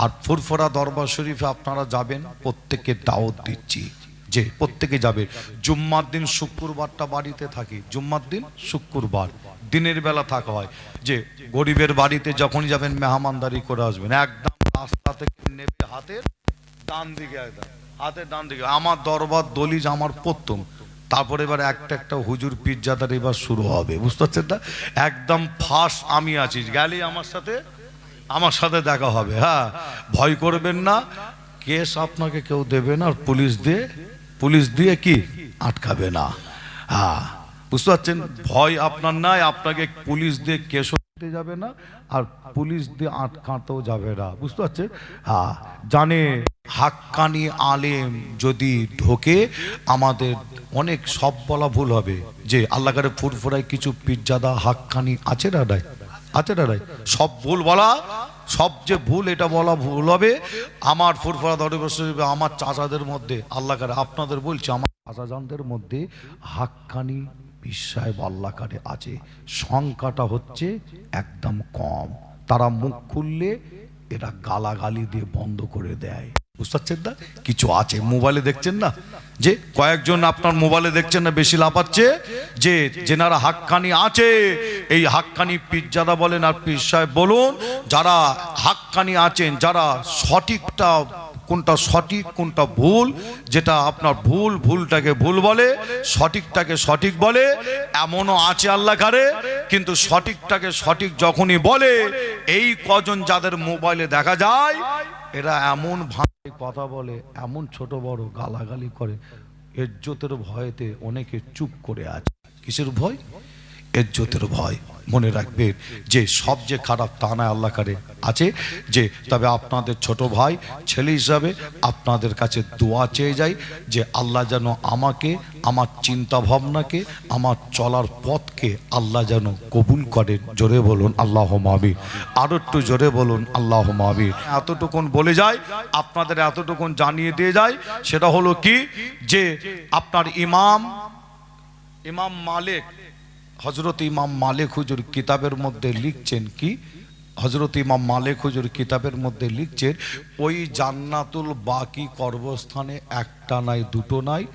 আর ফুরফুরা দরবার শরীফে আপনারা যাবেন প্রত্যেকে দাওয়াত দিচ্ছি। যে প্রত্যেকে যাবে। জুম্মার দিন শুক্রবারটা বাড়িতে থাকি। জুম্মার দিন শুক্রবার। দিনের বেলা থাকা হয়। যে গরিবের বাড়িতে যখনই যাবেন, মেহমানদারি করে আসবেন। একদম রাস্তা থেকে নেবে হাতের ডান দিকে একদম। হাতের ডান দিকে। আমার দরবার দলিজ আমার প্রথম। তারপরে এবার একটা একটা হুজুর পিজ্জাদার এবার শুরু হবে। বুঝতে পারছেন একদম ফার্স্ট আমি আছি। গেলে আমার সাথে আমার সাথে দেখা হবে হ্যাঁ। ভয় করবেন না, কেস আপনাকে কেউ দেবে না, আর পুলিশ দিয়ে পুলিশ দিয়ে কি? আটকাবে না হ্যাঁ। বুঝতে পারছেন? ভয় আপনার নাই, আপনাকে পুলিশ দিয়ে কেসও যাবে না, আর পুলিশ দিয়ে আটকাতেও যাবে না, বুঝতে পারছেন? হ্যাঁ জানে হাক্কানি আলেম যদি ঢোকে, আমাদের অনেক সব বলা ভুল হবে। যে আল্লাহ করে ফুরফুরায় কিছু পিজ্জাদা হাক্কানি আছে না আছে না সব ভুল বলা সব যে ভুল এটা বলা ভুল হবে। আমার ফুরফুরা ধরে আমার চাচাদের মধ্যে, আল্লাহ করে, আপনাদের বলছি, আমার চাচাজানদের মধ্যে হাক্কানি বিশ্বায় আল্লাহকারে আছে। সংখ্যাটা হচ্ছে একদম কম। তারা মুখ খুললে এরা গালাগালি দিয়ে বন্ধ করে দেয়। বুঝতে পারছেন না? কিছু আছে, মোবাইলে দেখছেন না? যে কয়েকজন আপনার মোবাইলে দেখছেন না, বেশি লাফাচ্ছে, যে যেনারা হাক্কানি আছে, এই হাক্কানি পিজ্জাদা বলেন আর পীর সাহেব বলুন, যারা হাক্কানি আছেন, যারা সঠিকটা, কোনটা সঠিক, কোনটা ভুল, যেটা আপনার ভুল, ভুলটাকে ভুল বলে, সঠিকটাকে সঠিক বলে, এমনও আছে আল্লাহ কারে কিন্তু সঠিকটাকে সঠিক যখনই বলে, এই কজন যাদের মোবাইলে দেখা যায়, এরা এমন কথা বলে, এমন ছোট বড় গালাগালি করে, এজ্জতের ভয়েতে অনেকে চুপ করে আছে। কিসের ভয়? এজ্জতের ভয়। মনে রাখবেন যে সব যে খারাপ তা নয় আল্লাহ কারে। আছে যে তবে আপনাদের ছোট ভাই, ছেলে হিসাবে আপনাদের কাছে দোয়া চেয়ে যাই যে আল্লাহ যেন আমাকে, আমার চিন্তা ভাবনাকে, আমার চলার পথকে আল্লাহ যেন কবুল করেন জোরে বলুন আল্লাহ মাবি আরও একটু জোরে বলুন আল্লাহ মাবি এতটুকুন বলে যায়, আপনাদের এতটুকুন জানিয়ে দিয়ে যায়, সেটা হলো কি? যে আপনার ইমাম ইমাম মালিক হজরত ইমাম মালিক হুজুর কিতাবের মধ্যে লিখছেন কি? হজরত ইমাম মালিক হুজুর কিতাবের মধ্যে লিখছেন, ওই জান্নাতুল বাকি কর্মস্থানে একটা নাই, দুটো নাই,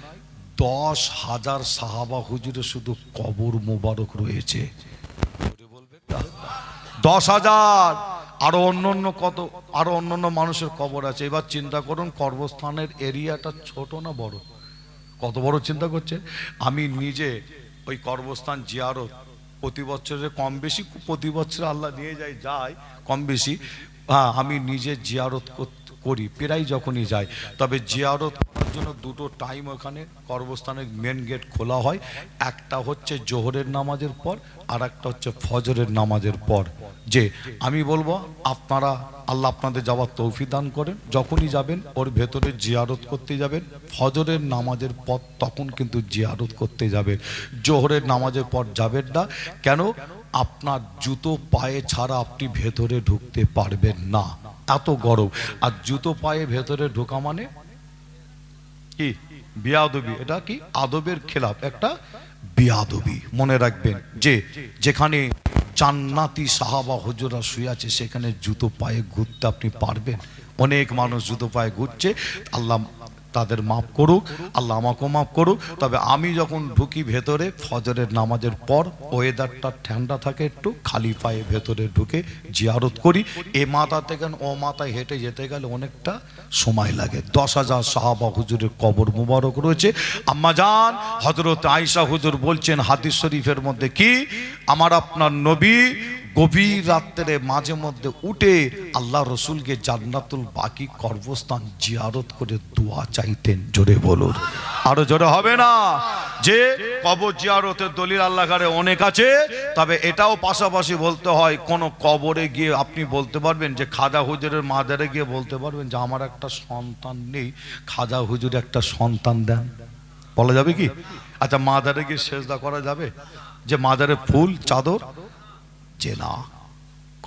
দশ হাজার সাহাবা হুজুরে শুধু কবর মোবারক রয়েছে। দশ হাজার! আরও অন্য অন্য কত, আরও অন্য অন্য মানুষের কবর আছে। এবার চিন্তা করুন কর্মস্থানের এরিয়াটা ছোট না বড়? কত বড় চিন্তা করছে আমি নিজে ওই কর্মস্থান জিয়ারত। প্রতি বছরে কম বেশি, প্রতি বছরে আল্লাহ নিয়ে যায় যায় কম বেশি। হ্যাঁ আমি নিজে জিয়ারত কর- করি, প্রায় যখনই যাই। তবে জিয়ারত করার জন্য দুটো টাইম ওখানে কর্মস্থানের মেন গেট খোলা হয়। একটা হচ্ছে জোহরের নামাজের পর আর একটা হচ্ছে ফজরের নামাজের পর। যে, আমি বলব, আপনারা, আল্লাহ আপনাদের যাওয়ার তৌফি দান করেন। যখনই যাবেন, ওর ভেতরে জিয়ারত করতে যাবেন। ফজরের নামাজের পর তখন কিন্তু জিয়ারত করতে যাবেন। জোহরের নামাজের পর যাবেন না। কেন? আপনার জুতো পায়ে ছাড়া আপনি ভেতরে ঢুকতে পারবেন না। এত গরম আর জুতো পায়ে ভেতরে ঢোকা মানে? কি? বিয়াদবি। এটা কি? আদবের খেলাফ। একটা বিয়াদবি। মনে রাখবেন। যে যেখানে জান্নাতি সাহাবা হুজুরা শুয়ে আছে, সেখানে জুতো পায়ে ঘুরতে আপনি পারবেন। অনেক মানুষ জুতো পায়ে ঘুরছে। আল্লাহ তাদের মাফ করুক, আল্লাহ আমাকেও মাফ করুক। তবে আমি যখন ঢুকি ভেতরে, ফজরের নামাজের পর ওয়েদারটা ঠান্ডা থাকে একটু খালি পায়ে ভেতরে ঢুকে জিয়ারত করি। এ মাথা থেকে ও মাথায় হেঁটে যেতে গেলে অনেকটা সময় লাগে। দশ হাজার সাহাবা হুজুরের কবর মুবারক রয়েছে। আম্মা যান হজরত আয়সা হুজুর বলছেন, হাদিস শরীফের মধ্যে কি? আমার আপনার নবী গভীর রাত্রে মাঝে মধ্যে উঠে আল্লাহ রসুলকে জান্নাতুল বাকি কর্মস্থান জিয়ারত করে দোয়া চাইতেন। জোরে বলুন। আরও জোরে হবে না? যে কবর জিয়ারতের দলিল আল্লাহ ঘরে অনেক আছে, তবে এটাও পাশাপাশি বলতে হয়, কোন কবরে গিয়ে আপনি বলতে পারবেন যে খাজা হুজুরের মাদারে গিয়ে বলতে পারবেন যে আমার একটা সন্তান নেই খাজা হুজুর একটা সন্তান দেন। বলা যাবে কি? আচ্ছা মাদারে গিয়ে সেজদা করা যাবে? যে মাদারে ফুল, চাদর? যে না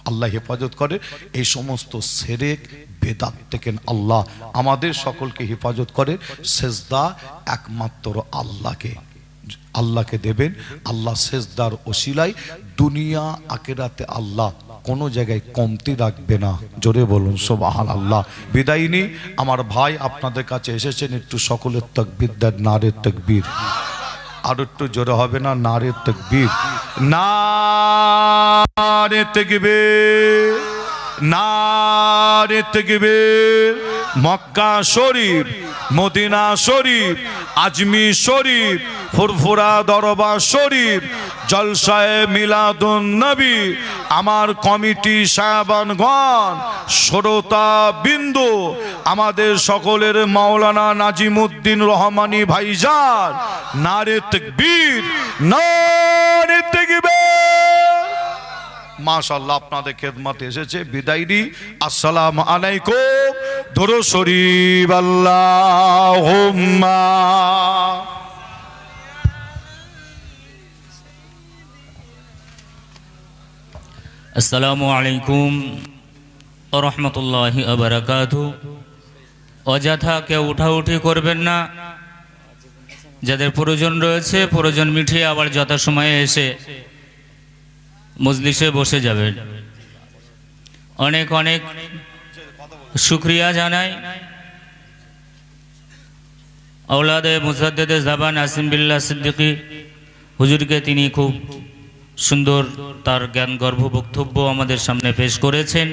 আল্লাহ হেফাজত করে। এই সমস্ত সেরেক, বেদাত থেকে আল্লাহ আমাদের সকলকে হেফাজত করে। সেজদা একমাত্র আল্লাহকে। আল্লাহকে দেবেন। আল্লাহ সেজদার ওসিলাই দুনিয়া আকেরাতে আল্লাহ কোনো জায়গায় কমতি রাখবে না। জোরে বলুন সোবাহান আল্লাহ বিদায়িনী আমার ভাই আপনাদের কাছে এসেছেন একটু সকলের তকবির দেন, নারের তকবীর। আর একটু জোরে হবে না, নারের তকবীর। নারে তকবীর নারে তকবীর মক্কা শরীফ, মদিনা শরীফ, আজমি শরীফ, ফুরফুরা দরবার শরীফ, জলসায় মিলাদুন নবী, আমার কমিটি সাহেবানগণ শ্রোতা বিন্দু, আমাদের সকলের মাওলানা নাজিমুদ্দিন রহমানি ভাইজান, নারে তকবীর নারে তকবীর মাশাল্লাহ আপনাদের খেদমতে এসেছে। বিদায়ী আসসালাম আলাইকুম। ধরো শরীফ আল্লাহ আসসালামু আলাইকুম রহমতুল্লাহ আবরাকাত অযথা কেউ উঠাউঠি করবেন না। যাদের প্রয়োজন রয়েছে, প্রয়োজন মিটিয়ে আবার যথাসময়ে এসে মজলিসে বসে যাবেন অনেক অনেক শুক্রিয়া জানাই। আওলাদে মুসাদ্দেদে জাবান আসিম বিল্লা সিদ্দিকি হুজুরকে তিনি খুব সুন্দর তার জ্ঞান গর্ভ বক্তব্য আমাদের সামনে পেশ করেছেন।